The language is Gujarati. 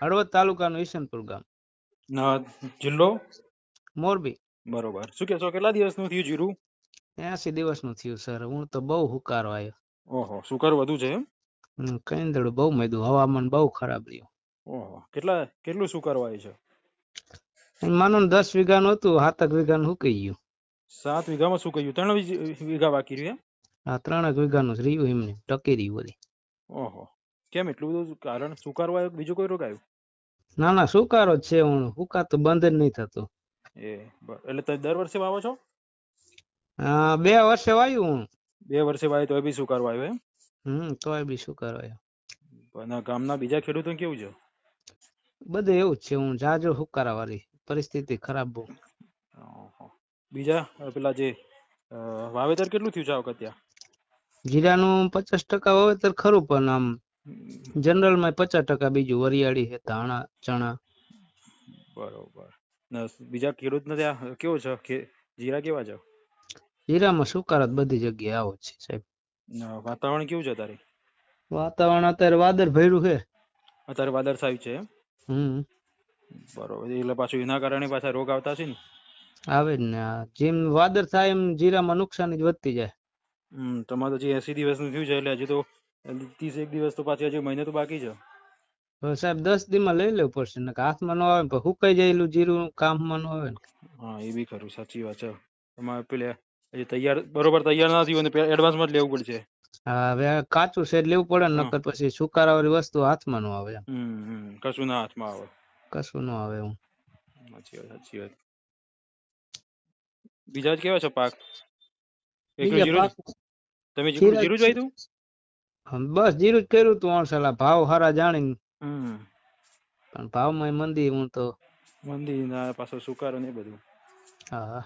હળવદ તાલુકાનું ઈશનપુર ગામ. જિલ્લો? મોરબી. બરોબર. શું કે છો કેટલા દિવસનું થયું જીરું? એસી દિવસનું થયું સર. હું તો બહુ હુકારો આવ્યો ઓહો સુકર વધુ છે કંઈદડું બહુ મેદું. હવામાન બહુ ખરાબ રહ્યું. ઓહો કેટલા કેટલું સુકર વાય છે? માનો ને દસ વીઘાનું હતું સાતક વીઘાનું કહી ગયું. સાત વીઘામાં શું ગયું. ત્રણ વીઘા બાકી રહ્યું એમ? આ ત્રણેક વીઘાનું રહ્યું એમને. ટકી રહ્યું બધી. ઓહો. કેમ એટલું બધું? કારણ સુકાર વાયો કે બીજું કોઈ રોગ આવ્યું? ના ના સુકારો જ છે હું હુકાતું બંધ જ નહીં થતો. એ એટલે તમે દર વર્ષે વાવો છો? બે વર્ષે વાયું હું. બે વર્ષે વાય તો બી સુકારો આવ્યો એમ? હમ તોય બી સુકારો આવ્યો. પણ ગામના બીજા ખેડૂતો કેવું છે? બધે એવું જ છે હું જાજો હુકારા વાળી પરિસ્થિતિ ખરાબ બહુ. બીજા પેલા જે વાવેતર કેટલું થયું છે આ વખત ત્યાં? જીરાનું પચાસ ટકા વાવેતર ખરું પણ આમ જનરલમાં પચાસ ટકા બીજું વરિયાળી છે ધાણા ચણા. બરોબર. બીજા બીજા ખેડૂતને ત્યાં કેવો છે? જીરા કેવા છે? જીરામાં સુકારો જ બધી જગ્યાએ આવો છે સાહેબ. વાતાવરણ કેવું છે તારે વાતાવરણ અત્યારે વાદળ ભર્યું છે. અત્યારે વાદળછાયું છે હમ. બરોબર એટલે પાછું એના કારણે પાછા રોગ આવતા છે ને? આવે જ ને જેમ વાદળ થાય એમ જીરામાં નુકસાની જ વધતી જાય. હમ તમારે તો જે એસી દિવસનું થયું છે એટલે હજી તો ત્રીસ એક દિવસ તો પાછી હજી મહિને તો બાકી છે. સાહેબ દસ દીમાં લઈ લેવું પડશે ને હાથમાં ન આવે ને હુકાઈ જાયેલું જીરું કામમાં ન આવે ને. હા એ બી ખરું સાચી વાત છે. તમારે પેલે હજી તૈયાર બરોબર તૈયાર ના થયું અને એડવાન્સમાં જ લેવું પડશે. હા હવે કાચું છે લેવું પડે ને નકર પછી સુકારા વાળી વસ્તુ હાથમાં ન આવે હમ કશું ના હાથમાં આવે. કશું ન આવે હું સાચી વાત સાચી વાત. બીજા જ કેવા છે પાક? તમે જીરું જીરું જોઈ હમ, બસ જીરું જ કર્યું તું ઓણસાલા ભાવ હારા જાણીને. હમ. પણ ભાવમાં મંદી હું તો. મંદી ના પાછો સુકારો ને બધું. હા.